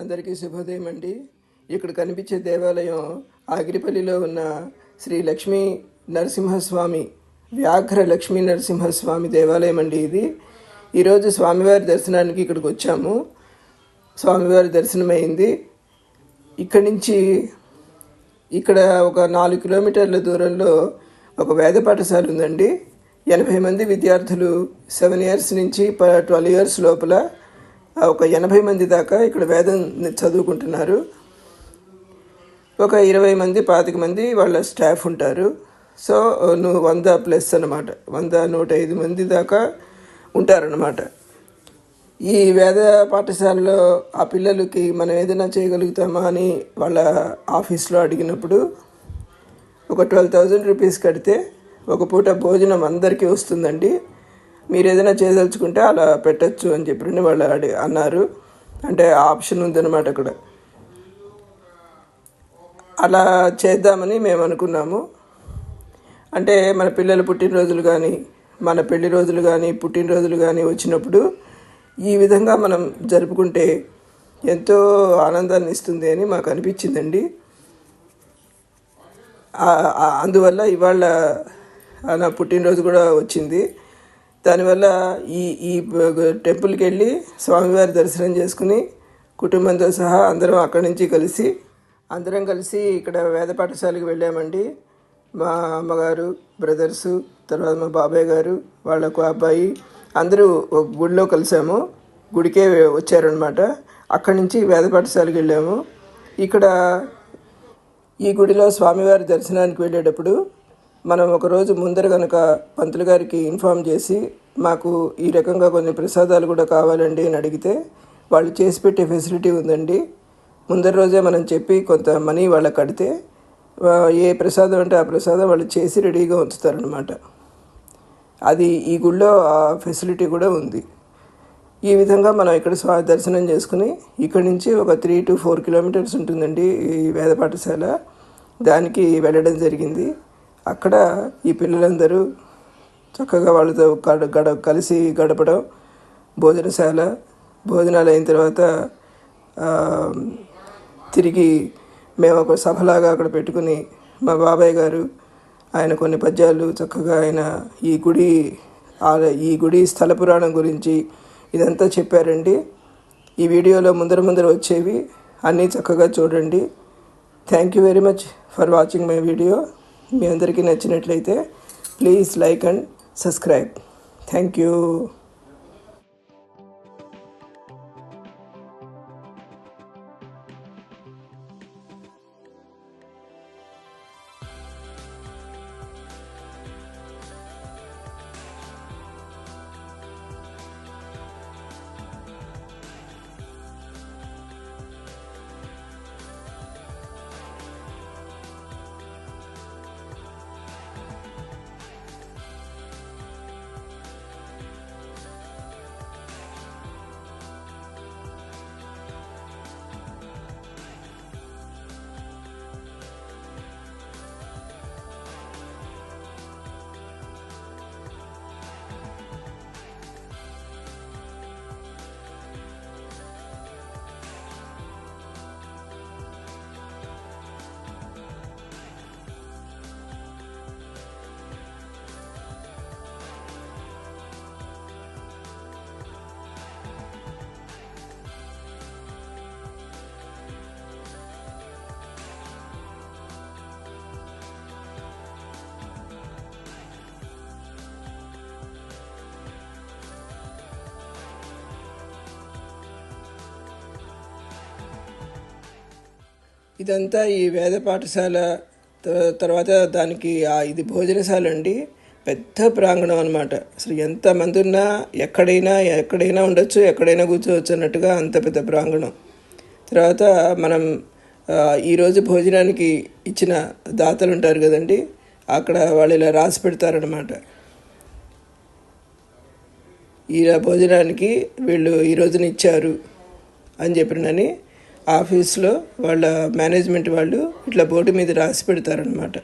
అందరికీ శుభోదయం అండి. ఇక్కడ కనిపించే దేవాలయం ఆగిరిపల్లిలో ఉన్న శ్రీ లక్ష్మీ నరసింహస్వామి వ్యాఘ్ర లక్ష్మీ నరసింహస్వామి దేవాలయం అండి ఇది. ఈరోజు స్వామివారి దర్శనానికి ఇక్కడికి వచ్చాము. స్వామివారి దర్శనం అయింది. ఇక్కడి నుంచి ఇక్కడ ఒక నాలుగు కిలోమీటర్ల దూరంలో ఒక వేద పాఠశాల ఉందండి. ఎనభై మంది విద్యార్థులు సెవెన్ ఇయర్స్ నుంచి ట్వెల్వ్ ఇయర్స్ లోపల ఒక ఎనభై మంది దాకా ఇక్కడ వేదం చదువుకుంటున్నారు. ఒక ఇరవై మంది పాతిక మంది వాళ్ళ స్టాఫ్ ఉంటారు. సో నువ్వు వంద ప్లస్ అన్నమాట. వంద నూట ఐదు మంది దాకా ఉంటారన్నమాట. ఈ వేద పాఠశాలలో ఆ పిల్లలకి మనం ఏదైనా చేయగలుగుతామా అని వాళ్ళ ఆఫీస్లో అడిగినప్పుడు ఒక ట్వెల్వ్ థౌజండ్ రూపీస్ కడితే ఒక పూట భోజనం అందరికీ వస్తుందండి. మీరు ఏదైనా చేయదలుచుకుంటే అలా పెట్టచ్చు అని చెప్పి వాళ్ళు అడి అన్నారు. అంటే ఆప్షన్ ఉందన్నమాట అక్కడ. అలా చేద్దామని మేము అనుకున్నాము. అంటే మన పిల్లల పుట్టినరోజులు కానీ మన పెళ్ళి రోజులు కానీ పుట్టినరోజులు కానీ వచ్చినప్పుడు ఈ విధంగా మనం జరుపుకుంటే ఎంతో ఆనందాన్ని ఇస్తుంది అని మాకు అనిపించిందండి. అందువల్ల ఇవాళ నా పుట్టినరోజు కూడా వచ్చింది. దానివల్ల ఈ ఈ టెంపుల్కి వెళ్ళి స్వామివారి దర్శనం చేసుకుని కుటుంబంతో సహా అందరం అక్కడి నుంచి కలిసి అందరం కలిసి ఇక్కడ వేద పాఠశాలకు వెళ్ళామండి. మా అమ్మగారు బ్రదర్సు తర్వాత మా బాబాయ్ గారు వాళ్ళకు అబ్బాయి అందరూ ఒక గుడిలో కలిసాము. గుడికే వచ్చారనమాట అక్కడి నుంచి వేద పాఠశాలకు వెళ్ళాము. ఇక్కడ ఈ గుడిలో స్వామివారి దర్శనానికి వెళ్ళేటప్పుడు మనం ఒకరోజు ముందర కనుక పంతులు గారికి ఇన్ఫామ్ చేసి మాకు ఈ రకంగా కొన్ని ప్రసాదాలు కూడా కావాలండి అని అడిగితే వాళ్ళు చేసి పెట్టే ఫెసిలిటీ ఉందండి. ముందర రోజే మనం చెప్పి కొంత మనీ వాళ్ళకి కడితే ఏ ప్రసాదం అంటే ఆ ప్రసాదం వాళ్ళు చేసి రెడీగా ఉంచుతారనమాట అది ఈ గుళ్ళో ఆ ఫెసిలిటీ కూడా ఉంది. ఈ విధంగా మనం ఇక్కడ స్వా దర్శనం చేసుకుని ఇక్కడి నుంచి ఒక త్రీ టు ఫోర్ కిలోమీటర్స్ ఉంటుందండి ఈ వేద పాఠశాల. దానికి వెళ్ళడం జరిగింది. అక్కడ ఈ పిల్లలందరూ చక్కగా వాళ్ళతో గడ గడ కలిసి గడపడం భోజనశాల భోజనాలు అయిన తర్వాత తిరిగి మేము ఒక సభలాగా అక్కడ పెట్టుకుని మా బాబాయ్ గారు ఆయన కొన్ని పద్యాలు చక్కగా ఆయన ఈ గుడి ఆ- ఈ గుడి స్థల పురాణం గురించి ఇదంతా చెప్పారండి. ఈ వీడియోలో ముందర ముందర వచ్చేవి అన్నీ చక్కగా చూడండి. Thank you very much for watching my video మీ అందరికీ నచ్చినట్లయితే please like and subscribe. Thank you. ఇదంతా ఈ వేద పాఠశాల త- తర్వాత దానికి ఇది భోజనశాల అండి. పెద్ద ప్రాంగణం అనమాట అసలు ఎంతమంది ఉన్నా ఎక్కడైనా ఎక్కడైనా ఉండొచ్చు ఎక్కడైనా కూర్చోవచ్చు అన్నట్టుగా అంత పెద్ద ప్రాంగణం. తర్వాత మనం ఈరోజు భోజనానికి ఇచ్చిన దాతలు ఉంటారు కదండి అక్కడ వాళ్ళు ఇలా రాసి పెడతారనమాట ఇలా భోజనానికి వీళ్ళు ఈ రోజున ఇచ్చారు అని చెప్పినని ఆఫీస్లో వాళ్ళ మేనేజ్మెంట్ వాళ్ళు ఇట్లా బోర్డు మీద రాసి పెడతారనమాట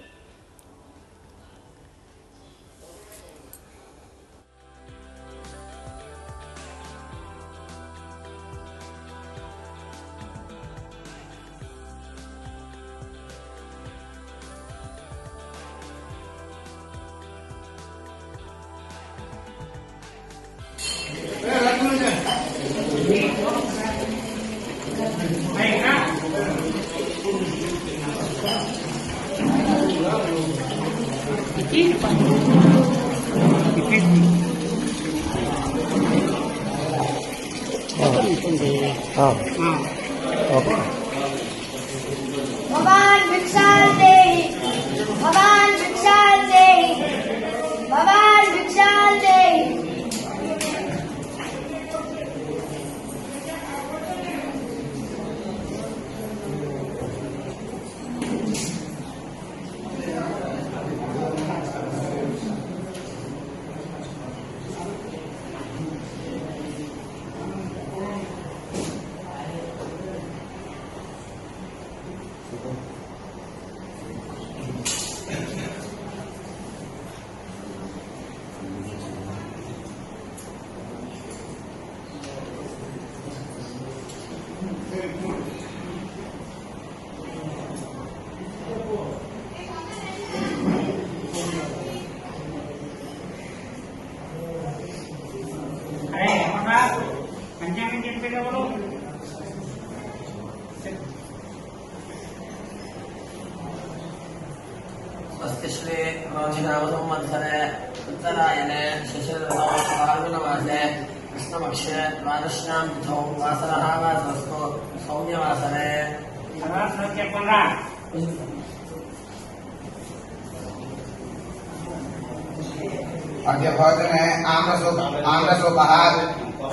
ఓకే समक्षे द्वादश्यां विधौ वासरः सौम्यवासरे अद्य भोजने आम्रसूप आम्रसूपः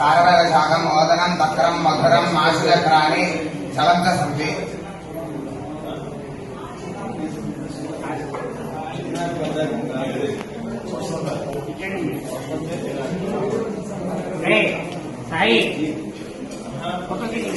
कारवेलशाकं ओदनं तक्रं मधुरं माशुरत्राणि चलन्तः सन्ति। নাই কত কেজি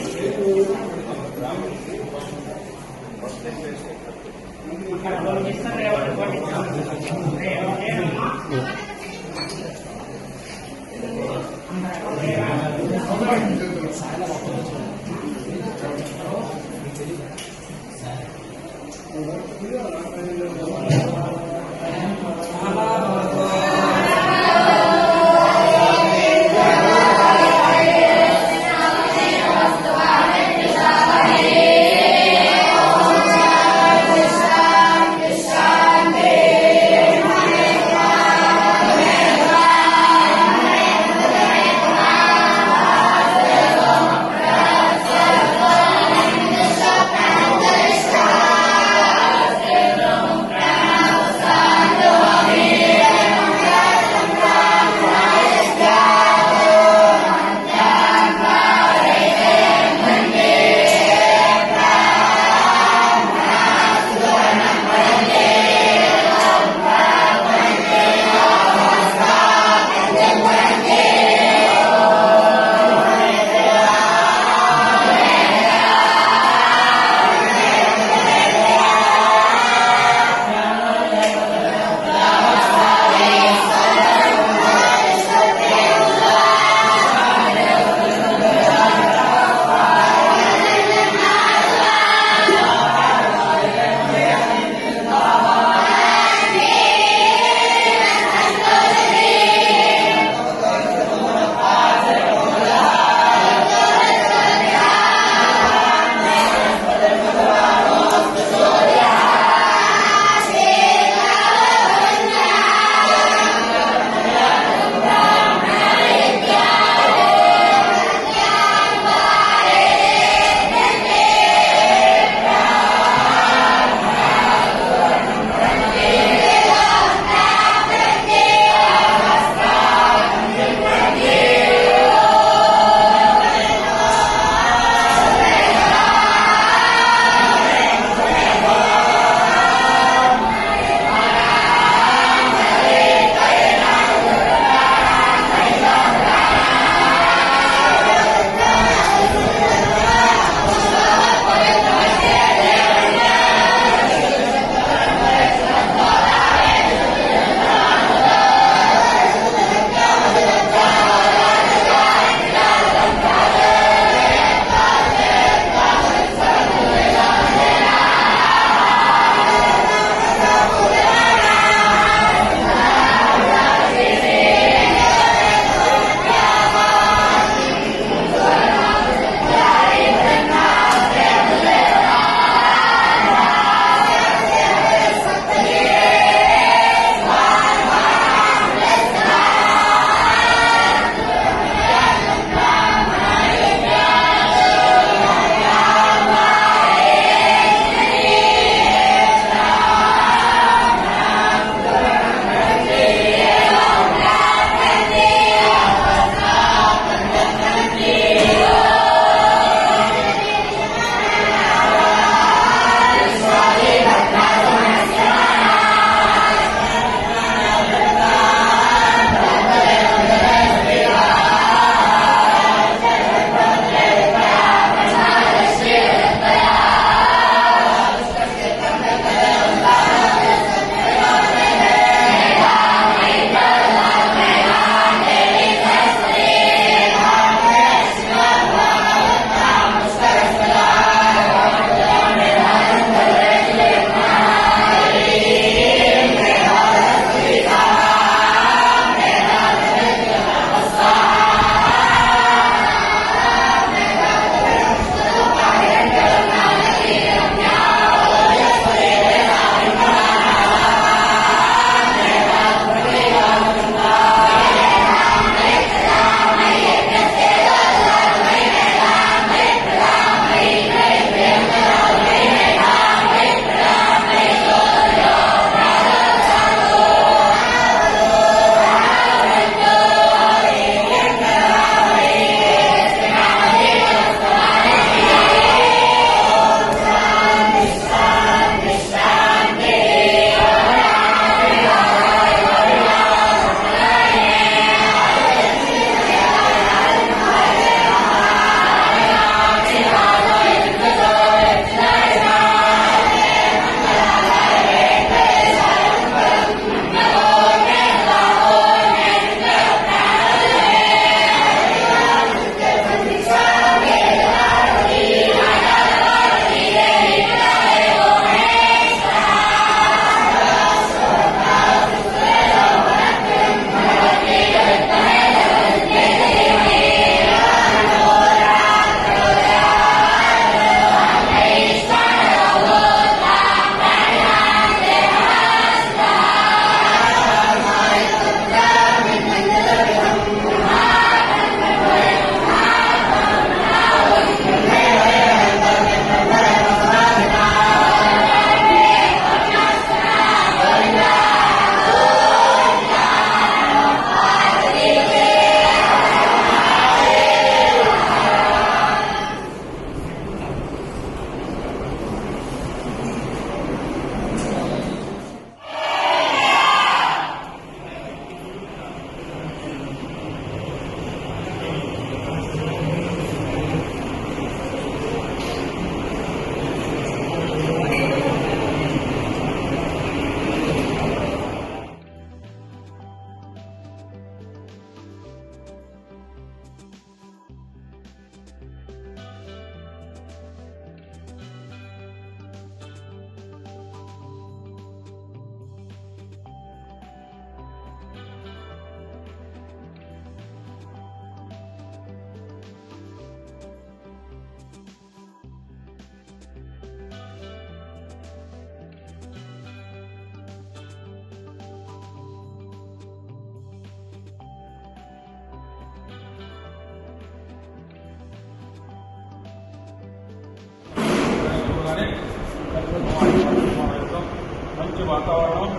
మంచి వాతావరణం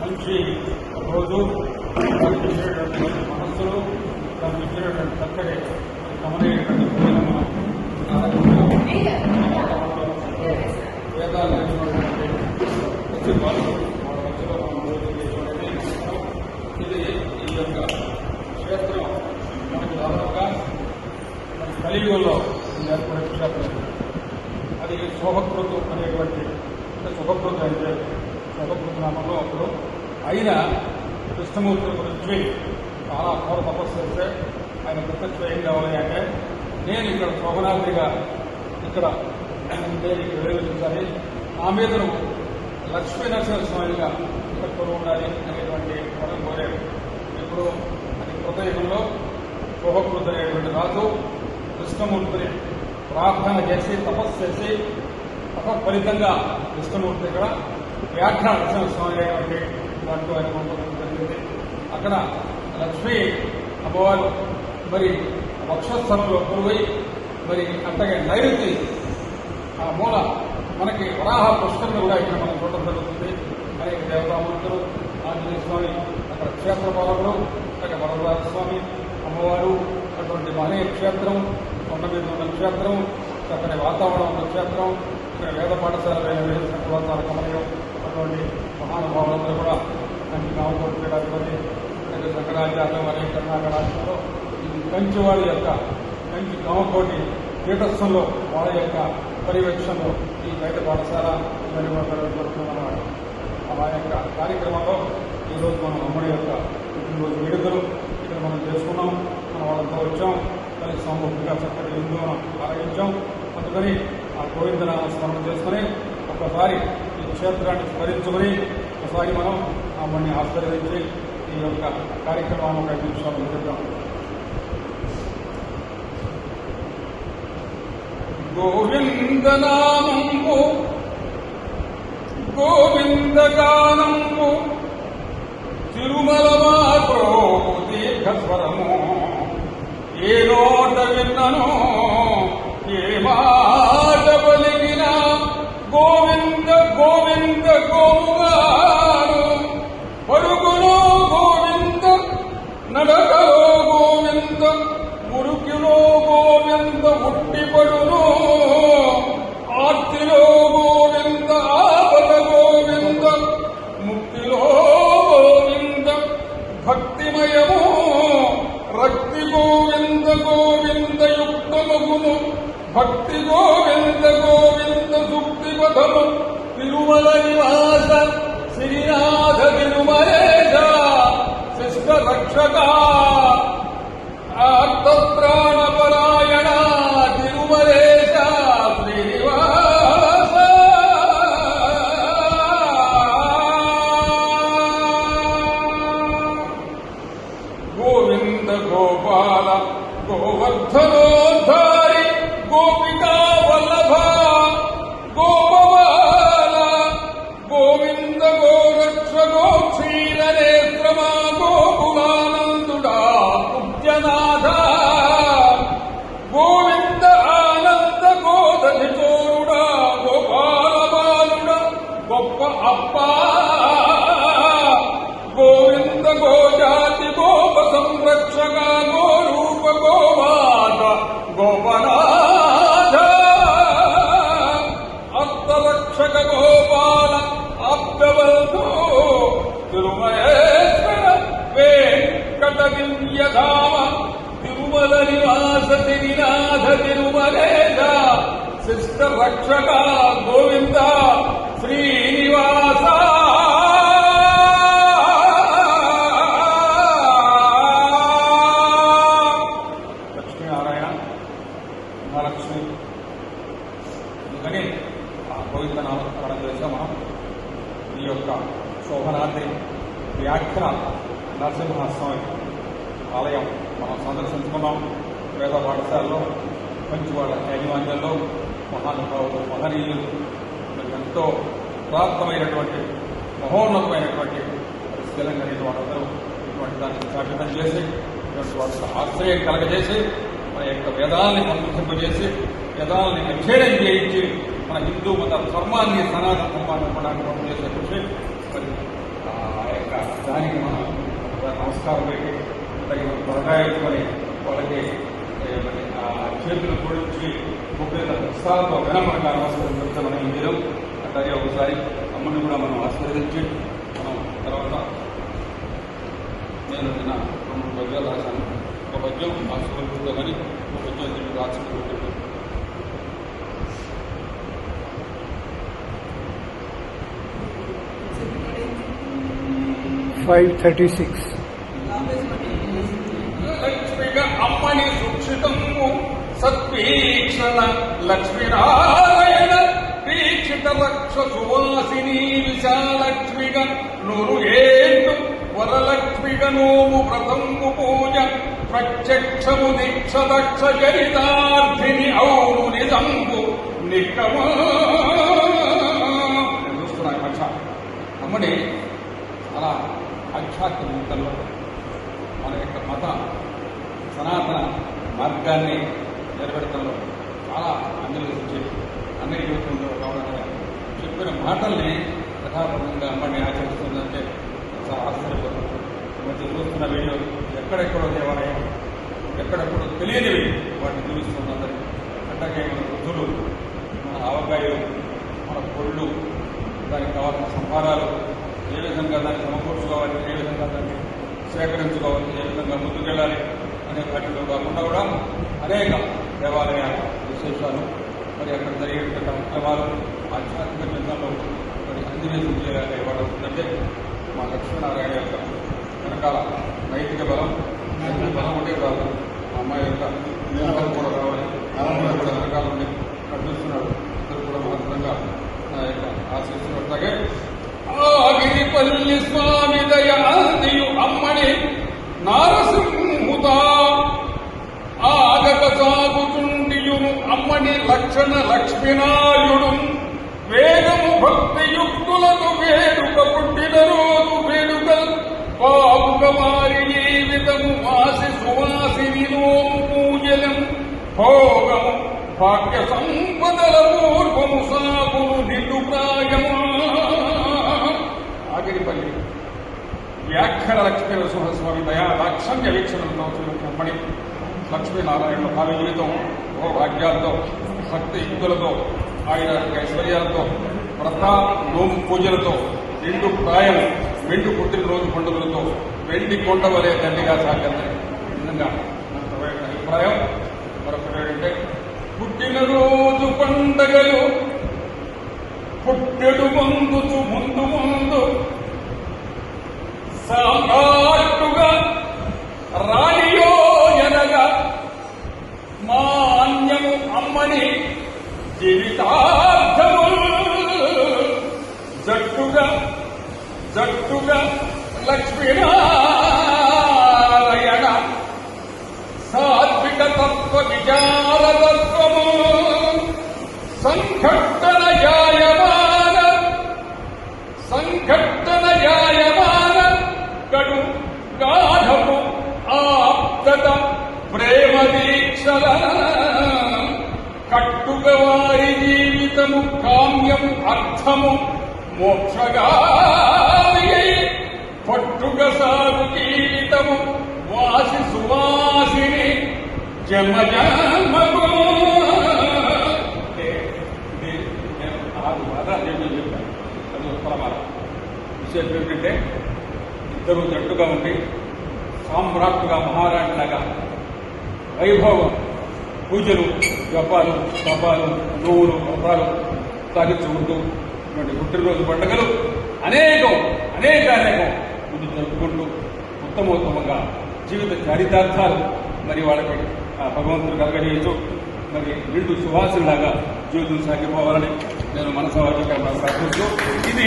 మంచి రోజు దానికి ఇచ్చినటువంటి మనస్సులు దానికి ఇచ్చినటువంటి చక్కటి వేదాలు నేర్చుకున్నటువంటి వాళ్ళు వాళ్ళ మధ్యలో మనం ఇది ఈ యొక్క క్షేత్రం దాదాపుగా కలియుగంలో శోభకృతు అనేటువంటి అంటే శుభకృతు అంటే శుభకృతు నామంలో అప్పుడు ఆయన కృష్ణమూర్తి గురించి చాలా ఘోర తపస్సు చేస్తే ఆయన ప్రత్యక్ష ఏం కావాలి అంటే నేను ఇక్కడ శోభనాథిగా ఇక్కడ నేను ఇక్కడ నిర్వహించాలి నా మీదను లక్ష్మీ నరసింహస్వామిగా ఇక్కడ కొలు ఉండాలి అనేటువంటి వరం కోరాడు ఇప్పుడు అది కృతయుగంలో శుభకృత అనేటువంటి రాజు కృష్ణమూర్తిని ప్రార్థన చేసి తపస్సు చేసి తపఫలితంగా కృష్ణమూర్తి ఇక్కడ వ్యాఖ్యాన నరసింహస్వామి అయినటువంటి దాంట్లో ఆయన జరిగింది. అక్కడ లక్ష్మి అమ్మవారు మరి వక్షస్థలంలో కొలువై మరి అట్టగే నైరుతి ఆ మూల మనకి వరాహ పుష్కరిని కూడా ఇక్కడ మనం చూడటం జరుగుతుంది. అనేక దేవతామూర్తులు ఆంజనేయ స్వామి అక్కడ క్షేత్ర అక్కడ వరదరాజ స్వామి అమ్మవారు అటువంటి మహనీయ క్షేత్రం కొండ మీద ఉన్న క్షేత్రం చక్కని వాతావరణం ఉన్న క్షేత్రం ఇక్కడ వేద పాఠశాల వేసిన వాతావరణ కమనీయం అటువంటి మహానుభావులందరూ కూడా కంచి కామకోటి పీఠాధిపతి శంకరాచార్య మరియు కర్ణాటక రాష్ట్రంలో ఈ కంచి వాళ్ళ యొక్క కంచి కామకోటి పీఠస్థంలో వాళ్ళ యొక్క పర్యవేక్షణలో ఈ బయట పాఠశాల జరుగుతున్నమాట ఆ యొక్క కార్యక్రమంలో ఈరోజు మనం అమ్మడి యొక్క పుట్టినరోజు వేడుకలు ఇక్కడ మనం చేసుకున్నాం. మనం వాళ్ళంతా వచ్చాం. కలిసి సమూహంగా చక్కటి హిందువును ఆరగించాం అందుకని ఆ గోవిందనామ స్మరణ చేసుకుని ఒకసారి ఈ క్షేత్రాన్ని స్మరించుకుని ఒకసారి మనం ఆమెని ఆశీర్వదించి ఈ యొక్క కార్యక్రమాన్ని ఒక ఐదు నిమిషాలు చేద్దాం గోవిందనామంబు గోవిందగానంబు తిరుమల మాత్రో దీర్ఘస్వరము ఏ నోట విన్ననో ಗೋವಿಂದ ಗೋವಿಂದ ಸುಕ್ತಿ ಪಥಮ ತಿರುಮಲ ನಿವಾಸ ಶ್ರೀನಾಥ ತಿರುಮಲೇಶ ಶಿಷ್ಟ ರಕ್ಷಕ ಆಪ್ತ ಪ್ರಾಣ. पुण्यकामनिवासतिनाथ तिरुमलेश शिष्टभक्षका गोविन्द श्रीनिवासा మహానుభావులు మహనీయులు ఎంతో ప్రాప్తమైనటువంటి మహోన్నతమైనటువంటి తెలంగాణ కలిగిన వాళ్ళందరూ ఇటువంటి దాన్ని స్థాపితం చేసి ఇటువంటి వాళ్ళకి ఆశ్రయం కలగజేసి మన యొక్క వేదాలని సంతృప్తింపజేసి వేదాలని అధ్యయనం చేయించి మన హిందూ మత ధర్మాన్ని సనాతన ధర్మాన్ని ఇవ్వడానికి చేసే కృషి మరి ఆ యొక్క దానికి మనం నమస్కారం పెట్టి తగిన కొనసాగించుకొని వాళ్ళకి మరి ఆ చేతులు పొడిచి ముప్పై పుస్తకాలతో వినమనగా నమస్కారం చెప్తే మనం ఈ దినం అట్లాగే ఒకసారి అమ్మని కూడా మనం ఆశీర్వదించి మనం తర్వాత నేను నిన్న రెండు పద్యాలు రాశాను ఒక పద్యం ఆశీర్వదించుకోమని ఒక పద్యం దీనికి రాసుకుంటుంది ఫైవ్ థర్టీ సిక్స్ వీక్షణ లక్ష్మీనారాయణ వీక్షిత లక్ష సువాసిని విశాలక్ష్మిగ నూరు ఏళ్ళు వరలక్ష్మిగ నోము ప్రథము పూజ ప్రత్యక్షము దీక్ష దక్ష చరితార్థిని అవును నిజంబు నిక్కమా చూస్తున్నా ఈ పక్ష అమ్మని చాలా ఆధ్యాత్మికతలో మన యొక్క మత సనాతన మార్గాన్ని నిలబెడతంలో చాలా అన్వేషించి అందరి జీవితంలో కావాలని చెప్పిన మాటల్ని యథాపూర్వంగా అమ్మని ఆచరిస్తుందంటే చాలా ఆశ్చర్యపోతుంది మధ్య చూస్తున్న వీడియో ఎక్కడెక్కడో దేవాలయం ఎక్కడెక్కడో తెలియనివి వాటిని చూపిస్తున్నది అట్లాగే మన వృద్ధులు మన ఆవకాయలు మన పొళ్ళు దానికి కావాల్సిన సంహారాలు ఏ విధంగా దాన్ని సమకూర్చుకోవాలి ఏ విధంగా దాన్ని సేకరించుకోవాలి ఏ విధంగా ముందుకెళ్ళాలి అనే కాకుండా కూడా అనేక దేవాలయ విశేషాలు మరి అక్కడ జరిగేటువంటి ఉద్యమాలు ఆధ్యాత్మిక చింతనలో మరి అందివేసి చేయాలని ఇవ్వడం ఉందంటే మా లక్ష్మీనారాయణ యొక్క వెనకాల నైతిక బలం నైతిక బలం ఉంటే కాదు. మా అమ్మాయి యొక్క నిలబలం కూడా రావాలి అమ్మాయి కూడా వెనకాల ఉండి నడిపిస్తున్నాడు ఇద్దరు కూడా మహత్తరంగా నా యొక్క ఆశిస్తున్న అట్లాగే ఆగిరిపల్లి స్వామి దయ అందియు అమ్మని నారసింహుతా ఆగక సాగుచుండియును అమ్మని లక్షణ లక్ష్మీనాయుడు. వేగము భక్తియుక్తులకు వేడుక పుట్టిన రోజు వేడుకల్ పాపుక వారి జీవితము వాసి సువాసిని నోము పూజలం భోగము భాగ్య సంపదల పూర్వము సాగును నిండు ప్రాయము. ఆగిరిపల్లి వ్యాఖ్యల లక్ష్మీ నరసింహస్వామి దయా దాక్షణ్య వీక్షణంలో అమ్మడి లక్ష్మీనారాయణ భావి జీవితం ఓ భాగ్యాలతో భక్తి యుక్తులతో ఆయన ఐశ్వర్యాలతో వ్రత నోము పూజలతో నిండు ప్రాయం వెండి పుట్టినరోజు పండుగలతో వెండి కొండ వలె దండిగా సాగింది నిజంగా అభిప్రాయం? మరొకటి ఏంటంటే పుట్టినరోజు పండగలు పుట్టెడు ముందుతూ ముందు ముందు సామ్రాట్టుగా రాణియోనగా మాన్యము అమ్మని జీవితార్థము జట్టుగా జట్టుగా లక్ష్మీనారాయణ సాత్విక తత్వ విచారతత్వము సంఘట్టన జాయమాన గాఢము ఆప్తత ప్రేమ దీక్షల కట్టుగ వారి జీవితము కామ్యం అర్థము మోక్షగామి పట్టుక సాగు జీవితము వాసి సువాసిని జన్మ జన్మకు. నేను ఆరు వాదాలు చెప్పాను. అది ఉత్తరమాల విషయం ఏంటంటే ఇద్దరు జట్టుగా ఉండి సామ్రాట్టుగా మహారాణిలాగా వైభవం పూజలు జపాలు తపాలు నువ్వులు వ్రతాలు సాగించుకుంటూ ఇటువంటి పుట్టినరోజు పండుగలు అనేకం అనేక అనేకం ముందు జరుపుకుంటూ ఉత్తమోత్తమంగా జీవిత చరితార్థాలు మరి వాళ్ళకి ఆ భగవంతుడు కలగజేయచ్చు మరి రెండు సువాసులాగా జీవితం సాగిపోవాలని నేను మనసవాచంగా ప్రార్థిస్తూ ఇది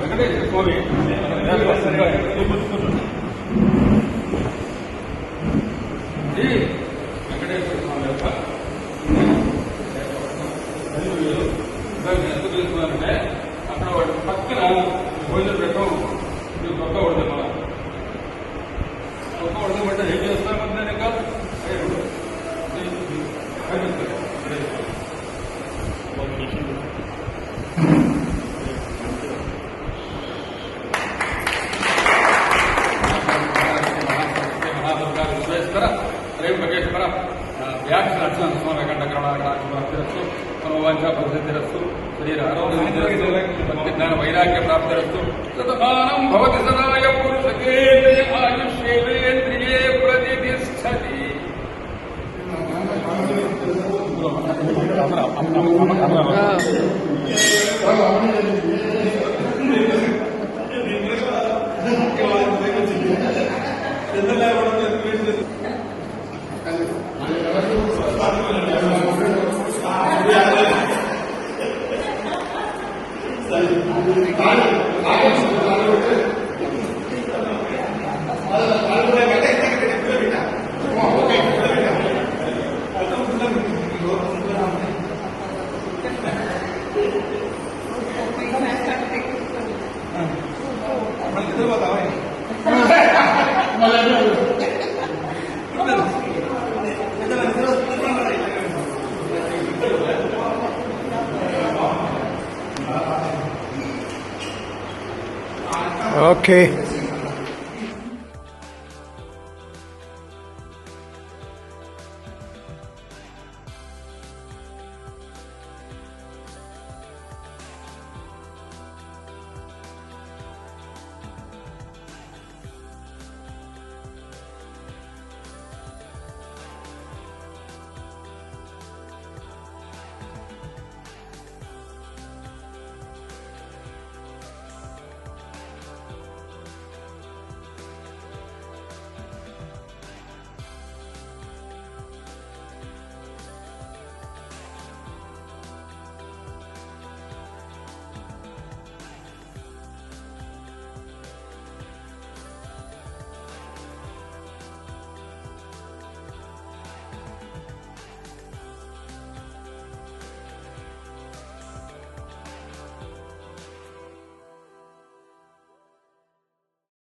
వెంకటేశ్వర స్వామి ఇది